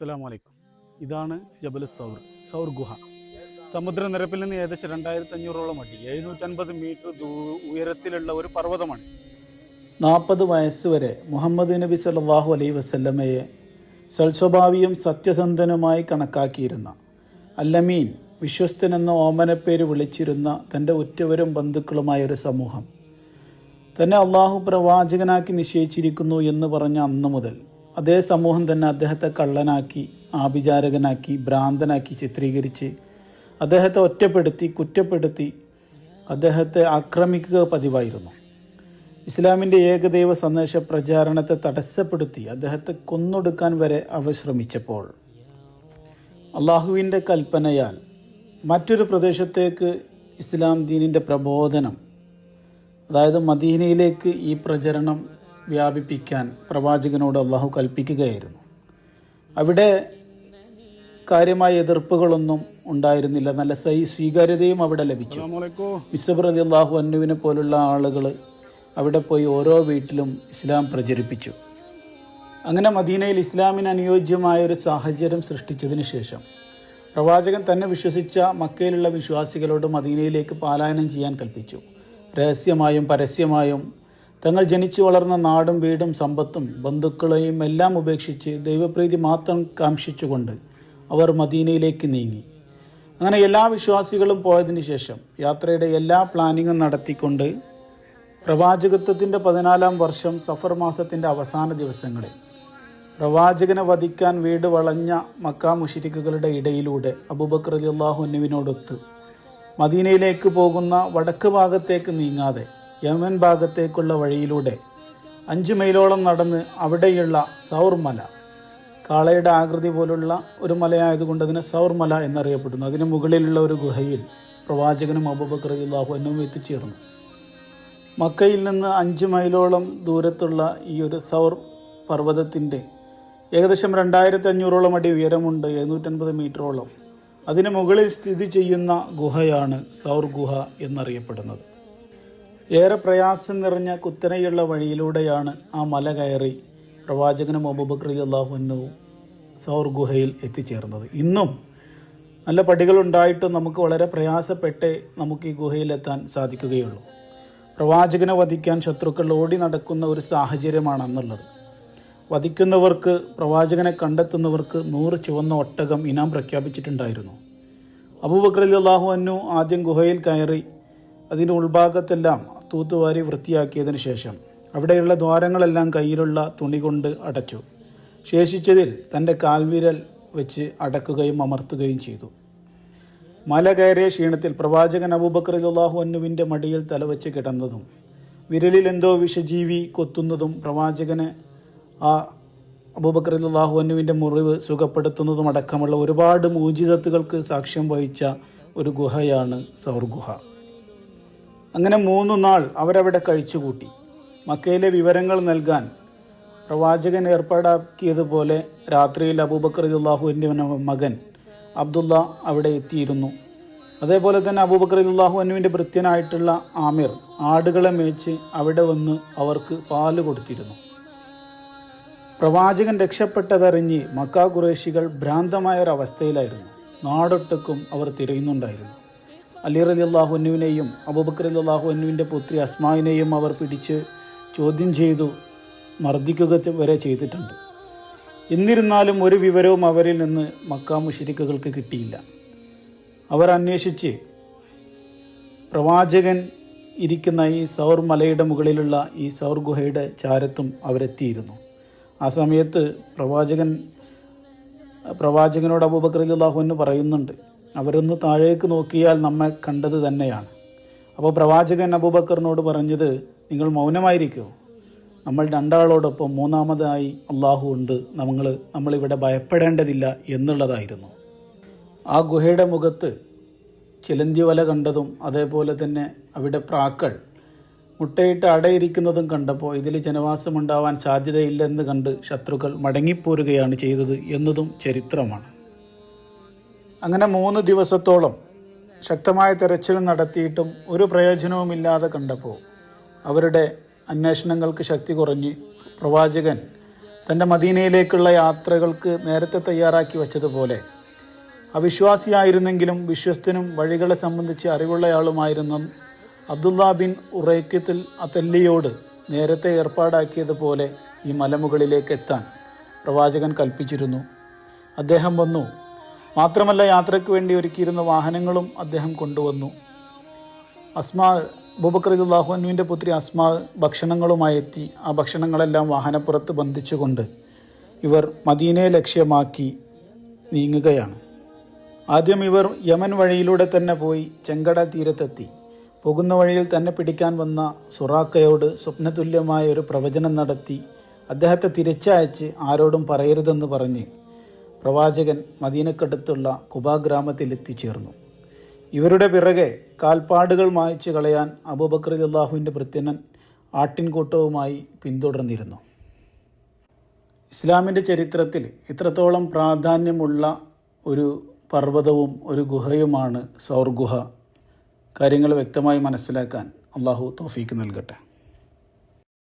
അസ്സലാമു അലൈക്കും. ഇതാണ് ജബൽ സൗർ സൗർ ഗുഹ. സമുദ്രനിരപ്പിൽ നിന്ന് ഏകദേശം രണ്ടായിരത്തി അഞ്ഞൂറോളം അടി എഴുന്നൂറ്റൻപത് മീറ്റർ ഉയരത്തിലുള്ള ഒരു പർവതമാണ്. നാൽപ്പത് വയസ്സ് വരെ മുഹമ്മദ് നബി സല്ലല്ലാഹു അലൈ വസല്ലമയെ സൽസ്വഭാവിയും സത്യസന്ധനുമായി കണക്കാക്കിയിരുന്ന അല്ലമീൻ വിശ്വസ്തൻ എന്ന ഓമനപ്പേര് വിളിച്ചിരുന്ന തന്റെ ഉറ്റവരും ബന്ധുക്കളുമായ ഒരു സമൂഹം. തന്നെ അള്ളാഹു പ്രവാചകനാക്കി നിശ്ചയിച്ചിരിക്കുന്നു എന്ന് പറഞ്ഞ അന്ന് മുതൽ അതേ സമൂഹം തന്നെ അദ്ദേഹത്തെ കള്ളനാക്കി ആഭിചാരകനാക്കി ഭ്രാന്തനാക്കി ചിത്രീകരിച്ച് അദ്ദേഹത്തെ ഒറ്റപ്പെടുത്തി കുറ്റപ്പെടുത്തി അദ്ദേഹത്തെ ആക്രമിക്കുക പതിവായിരുന്നു. ഇസ്ലാമിന്റെ ഏകദൈവ സന്ദേശ പ്രചാരണത്തെ തടസ്സപ്പെടുത്തി അദ്ദേഹത്തെ കൊന്നൊടുക്കാൻ വരെ അവർ ശ്രമിച്ചപ്പോൾ. അള്ളാഹുവിന്റെ കൽപ്പനയാൽ മറ്റൊരു പ്രദേശത്തേക്ക് ഇസ്ലാം ദീനിന്റെ പ്രബോധനം അതായത് മദീനയിലേക്ക് ഈ പ്രചരണം വ്യാപിപ്പിക്കാൻ പ്രവാചകനോട് അള്ളാഹു കൽപ്പിക്കുകയായിരുന്നു. അവിടെ കാര്യമായ എതിർപ്പുകളൊന്നും ഉണ്ടായിരുന്നില്ല. നല്ല സൈ സ്വീകാര്യതയും അവിടെ ലഭിച്ചു. മിസബർ അലി അള്ളാഹു അന്നുവിനെ പോലുള്ള ആളുകൾ അവിടെ പോയി ഓരോ വീട്ടിലും ഇസ്ലാം പ്രചരിപ്പിച്ചു. അങ്ങനെ മദീനയിൽ ഇസ്ലാമിന് അനുയോജ്യമായ ഒരു സാഹചര്യം സൃഷ്ടിച്ചതിന് ശേഷം പ്രവാചകൻ തന്നെ വിശ്വസിച്ച മക്കയിലുള്ള വിശ്വാസികളോട് മദീനയിലേക്ക് പാലായനം ചെയ്യാൻ കൽപ്പിച്ചു. രഹസ്യമായും പരസ്യമായും തങ്ങൾ ജനിച്ചു വളർന്ന നാടും വീടും സമ്പത്തും ബന്ധുക്കളെയും എല്ലാം ഉപേക്ഷിച്ച് ദൈവപ്രീതി മാത്രം കാംക്ഷിച്ചുകൊണ്ട് അവർ മദീനയിലേക്ക് നീങ്ങി. അങ്ങനെ എല്ലാ വിശ്വാസികളും പോയതിന് ശേഷം യാത്രയുടെ എല്ലാ പ്ലാനിങ്ങും നടത്തിക്കൊണ്ട് പ്രവാചകത്വത്തിന്റെ പതിനാലാം വർഷം സഫർ മാസത്തിന്റെ അവസാന ദിവസങ്ങളിൽ പ്രവാചകനെ വധിക്കാൻ വീട് വളഞ്ഞ മക്ക മുഷിരിക്കുകളുടെ ഇടയിലൂടെ അബൂബക്കർ അലി അള്ളാഹുനുവിനോടൊത്ത് മദീനയിലേക്ക് പോകുന്ന വടക്ക് ഭാഗത്തേക്ക് നീങ്ങാതെ യമൻ ഭാഗത്തേക്കുള്ള വഴിയിലൂടെ അഞ്ച് മൈലോളം നടന്ന് അവിടെയുള്ള സൗർമല. കാളയുടെ ആകൃതി പോലുള്ള ഒരു മലയായതുകൊണ്ട് അതിനെ സൗർമല എന്നറിയപ്പെടുന്നു. അതിന് മുകളിലുള്ള ഒരു ഗുഹയിൽ പ്രവാചകനും അബൂബക്കർ അലി എന്നും എത്തിച്ചേർന്നു. മക്കയിൽ നിന്ന് അഞ്ച് മൈലോളം ദൂരത്തുള്ള ഈ ഒരു സൗർ പർവതത്തിന്റെ ഏകദേശം രണ്ടായിരത്തി അഞ്ഞൂറോളം അടി ഉയരമുണ്ട് എഴുന്നൂറ്റൻപത് മീറ്ററോളം. അതിന് മുകളിൽ സ്ഥിതി ചെയ്യുന്ന ഗുഹയാണ് സൗർ ഗുഹ എന്നറിയപ്പെടുന്നത്. ഏറെ പ്രയാസം നിറഞ്ഞ കുത്തനെയുള്ള വഴിയിലൂടെയാണ് ആ മല കയറി പ്രവാചകനും അബുബക്രി അള്ളാഹുവിനും സൗർ ഗുഹയിൽ എത്തിച്ചേർന്നത്. ഇന്നും നല്ല പടികളുണ്ടായിട്ടും നമുക്ക് വളരെ പ്രയാസപ്പെട്ടേ നമുക്ക് ഈ ഗുഹയിലെത്താൻ സാധിക്കുകയുള്ളൂ. പ്രവാചകനെ വധിക്കാൻ ശത്രുക്കൾ ഓടി നടക്കുന്ന ഒരു സാഹചര്യമാണ് അന്നുള്ളത് വധിക്കുന്നവർക്ക് പ്രവാചകനെ കണ്ടെത്തുന്നവർക്ക് നൂറ് ചുവന്ന ഒട്ടകം ഇനാം പ്രഖ്യാപിച്ചിട്ടുണ്ടായിരുന്നു. അബൂബക്രലി അള്ളാഹു അന്നു ആദ്യം ഗുഹയിൽ കയറി അതിന്റെ ഉൾഭാഗത്തെല്ലാം തൂത്തുവാരി വൃത്തിയാക്കിയതിനു ശേഷം അവിടെയുള്ള ദ്വാരങ്ങളെല്ലാം കയ്യിലുള്ള തുണി കൊണ്ട് അടച്ചു. ശേഷിച്ചതിൽ തന്റെ കാൽവിരൽ വെച്ച് അടക്കുകയും അമർത്തുകയും ചെയ്തു. മല കയറിയ ക്ഷീണത്തിൽ പ്രവാചകൻ അബൂബക്കർ അള്ളാഹു അന്നുവിന്റെ മടിയിൽ തലവെച്ച് കിടന്നതും വിരലിൽ എന്തോ വിഷജീവി കൊത്തുന്നതും പ്രവാചകന് ആ അബൂബക്കർ അള്ളാഹു അന്നുവിന്റെ മുറിവ് സുഖപ്പെടുത്തുന്നതും അടക്കമുള്ള ഒരുപാട് മൂജിതത്തുകൾക്ക് സാക്ഷ്യം വഹിച്ച ഒരു ഗുഹയാണ് സൗർ ഗുഹ അങ്ങനെ മൂന്നു നാൾ അവരവിടെ കഴിച്ചുകൂട്ടി. മക്കയിലെ വിവരങ്ങൾ നൽകാൻ പ്രവാചകൻ ഏർപ്പാടാക്കിയതുപോലെ രാത്രിയിൽ അബൂബക്കർ അള്ളാഹുവിന്റെ മകൻ അബ്ദുള്ള അവിടെ എത്തിയിരുന്നു. അതേപോലെ തന്നെ അബൂബക്കർ അള്ളാഹു അനുവിന്റെ ഭൃത്യനായിട്ടുള്ള ആമിർ ആടുകളെ മേച്ച് അവിടെ വന്ന് അവർക്ക് പാൽ കൊടുത്തിരുന്നു. പ്രവാചകൻ രക്ഷപ്പെട്ടതറിഞ്ഞ് മക്ക കുറേശികൾ ഭ്രാന്തമായ ഒരു അവസ്ഥയിലായിരുന്നു നാടൊട്ടുക്കും അവർ തിരയുന്നുണ്ടായിരുന്നു. അലി റലി അള്ളാഹു അനുവിനെയും അബൂബക്കർ അള്ളാഹു അനുവിന്റെ പുത്രി അസ്മാവിനെയും അവർ പിടിച്ച് ചോദ്യം ചെയ്തു മർദ്ദിക്കുക വരെ ചെയ്തിട്ടുണ്ട്. എന്നിരുന്നാലും ഒരു വിവരവും അവരിൽ നിന്ന് മക്ക മുഷരിക്കുകൾക്ക് കിട്ടിയില്ല. അവർ അന്വേഷിച്ച് പ്രവാചകൻ ഇരിക്കുന്ന ഈ സൗർ മലയുടെ മുകളിലുള്ള ഈ സൗർ ഗുഹയുടെ ചാരത്തും അവരെത്തിയിരുന്നു. ആ സമയത്ത് പ്രവാചകൻ പ്രവാചകനോട് അബൂബക്കർ അള്ളാഹുവിന് പറയുന്നുണ്ട് അവരൊന്ന് താഴേക്ക് നോക്കിയാൽ നമ്മെ കണ്ടത് തന്നെയാണ്. അപ്പോൾ പ്രവാചകൻ അബൂബക്കറിനോട് പറഞ്ഞത് നിങ്ങൾ മൗനമായിരിക്കുമോ നമ്മൾ രണ്ടാളോടൊപ്പം മൂന്നാമതായി അള്ളാഹു ഉണ്ട്. നമ്മൾ നമ്മളിവിടെ ഭയപ്പെടേണ്ടതില്ല എന്നുള്ളതായിരുന്നു. ആ ഗുഹയുടെ മുഖത്ത് ചിലന്തി വല കണ്ടതും അതേപോലെ തന്നെ അവിടെ പ്രാക്കൾ മുട്ടയിട്ട് അടയിരിക്കുന്നതും കണ്ടപ്പോൾ ഇതിൽ ജനവാസമുണ്ടാവാൻ സാധ്യതയില്ലെന്ന് കണ്ട് ശത്രുക്കൾ മടങ്ങിപ്പോരുകയാണ് ചെയ്തത് എന്നതും ചരിത്രമാണ്. അങ്ങനെ മൂന്ന് ദിവസത്തോളം ശക്തമായ തെരച്ചിൽ നടത്തിയിട്ടും ഒരു പ്രയോജനവുമില്ലാതെ കണ്ടപ്പോൾ അവരുടെ അന്വേഷണങ്ങൾക്ക് ശക്തി കുറഞ്ഞ് പ്രവാചകൻ തന്റെ മദീനയിലേക്കുള്ള യാത്രകൾക്ക് നേരത്തെ തയ്യാറാക്കി വച്ചതുപോലെ അവിശ്വാസിയായിരുന്നെങ്കിലും വിശ്വസ്തനും വഴികളെ സംബന്ധിച്ച് അറിവുള്ളയാളുമായിരുന്ന അബ്ദുള്ള ബിൻ ഉറൈക്കത്തിൽ അതെല്ലിയോട് നേരത്തെ ഏർപ്പാടാക്കിയതുപോലെ ഈ മലമുകളിലേക്ക് എത്താൻ പ്രവാചകൻ കൽപ്പിച്ചിരുന്നു. അദ്ദേഹം വന്നു മാത്രമല്ല യാത്രയ്ക്ക് വേണ്ടി ഒരുക്കിയിരുന്ന വാഹനങ്ങളും അദ്ദേഹം കൊണ്ടുവന്നു. അസ്മാ ബുബക്രദുല്ലാഹുനുവിന്റെ പുത്രി അസ്മാ ഭക്ഷണങ്ങളുമായി എത്തി. ആ ഭക്ഷണങ്ങളെല്ലാം വാഹനപ്പുറത്ത് ബന്ധിച്ചുകൊണ്ട് ഇവർ മദീനയെ ലക്ഷ്യമാക്കി നീങ്ങുകയാണ്. ആദ്യം ഇവർ യമൻ വഴിയിലൂടെ തന്നെ പോയി ചെങ്കട തീരത്തെത്തി. പോകുന്ന വഴിയിൽ തന്നെ പിടിക്കാൻ വന്ന സുറാക്കയോട് സ്വപ്നതുല്യമായ ഒരു പ്രവചനം നടത്തി അദ്ദേഹത്തെ തിരിച്ചയച്ച് ആരോടും പറയരുതെന്ന് പറഞ്ഞ് പ്രവാചകൻ മദീനക്കടുത്തുള്ള കുബാ ഗ്രാമത്തിൽ എത്തിച്ചേർന്നു. ഇവരുടെ പിറകെ കാൽപ്പാടുകൾ മായ്ച്ചു കളയാൻ അബൂബക്കർ അള്ളാഹുവിന്റെ പ്രത്യനൻ ആട്ടിൻകൂട്ടവുമായി പിന്തുടർന്നിരുന്നു. ഇസ്ലാമിന്റെ ചരിത്രത്തിൽ ഇത്രത്തോളം പ്രാധാന്യമുള്ള ഒരു പർവതവും ഒരു ഗുഹയുമാണ് സൗർ ഗുഹ കാര്യങ്ങൾ വ്യക്തമായി മനസ്സിലാക്കാൻ അള്ളാഹു തോഫീക്ക് നൽകട്ടെ.